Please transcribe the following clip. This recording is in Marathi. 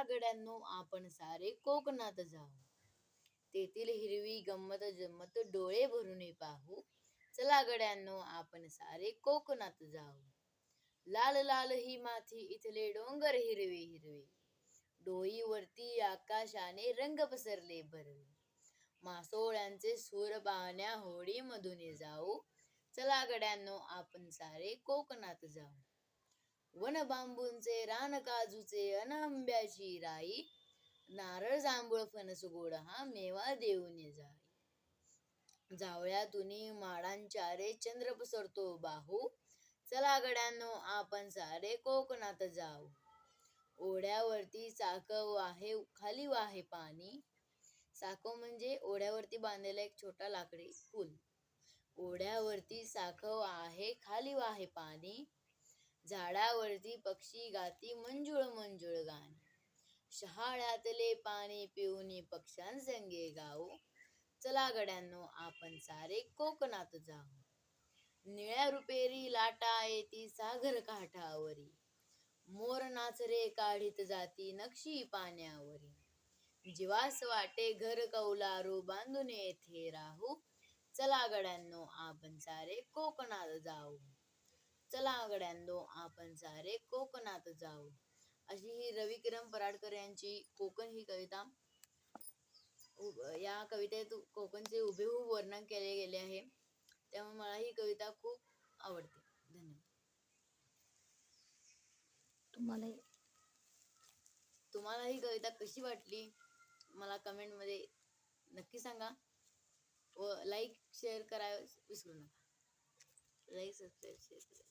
चला गड्यांनो आपण सारे कोकणात जाऊ. तेथील हिरवी गंमत जम्मत डोळे भरून पाहू. चला गड्यांनो आपण सारे कोकणात जाऊ. लाल लाल ही माथी इथले डोंगर हिरवे हिरवे. डोईवरती आकाशाने रंग पसरले भरले मासोळ्यांचे सूर पाहण्या होडी मधून जाऊ. चला गड्यांनो आपण सारे कोकणात जाऊ. वन बांबूंचे रान काजूचे अन आंब्याची राई नारळ जांभूळ फणस गोड हा मेवा देऊन जाई जावळ्यातून माडांचारे चंद्र पसरतो बाहू. चला गड्यांनो आपण सारे कोकणात जाऊ. ओढ्यावरती चाकव आहे खाली वाहे पाणी. साखव म्हणजे ओढ्यावरती बांधलेला एक छोटा लाकडी पूल. ओढ्यावरती साखव आहे खाली वाहे पाणी. झाडावरती पक्षी गाती मंजुळ मंजुळ गाणी. शहाळ्यातले पाणी पिऊन पक्ष्यांसंगे गाऊ. चला गड्यांनो आपण सारे कोकणात जाऊ. निळ्या रुपेरी लाटा येती सागर काठावरी. मोर नाचरे काढीत जाती नक्षी पाण्यावरी. जीवास वाटे घर कौलारू बांधून येथे राहू. चला गड्यांनो आपण सारे कोकणात जाऊ. चला गड्यांनो आपण सारे कोकणात जाऊ. अशी ही रविकिरण पराडकर यांची कोकण ही कविता. या कवितेत कोकणचे हुबेहूब वर्णन केले गेले आहे. त्यामुळे मला ही कविता खूप आवडते. धन्यवाद. तुम्हाला तुम्हाला ही कविता कशी वाटली? मला कमेंटमध्ये नक्की सांगा. व लाईक शेअर करायला विसरू नका. लाईक सबस्क्राईब शेअर करा.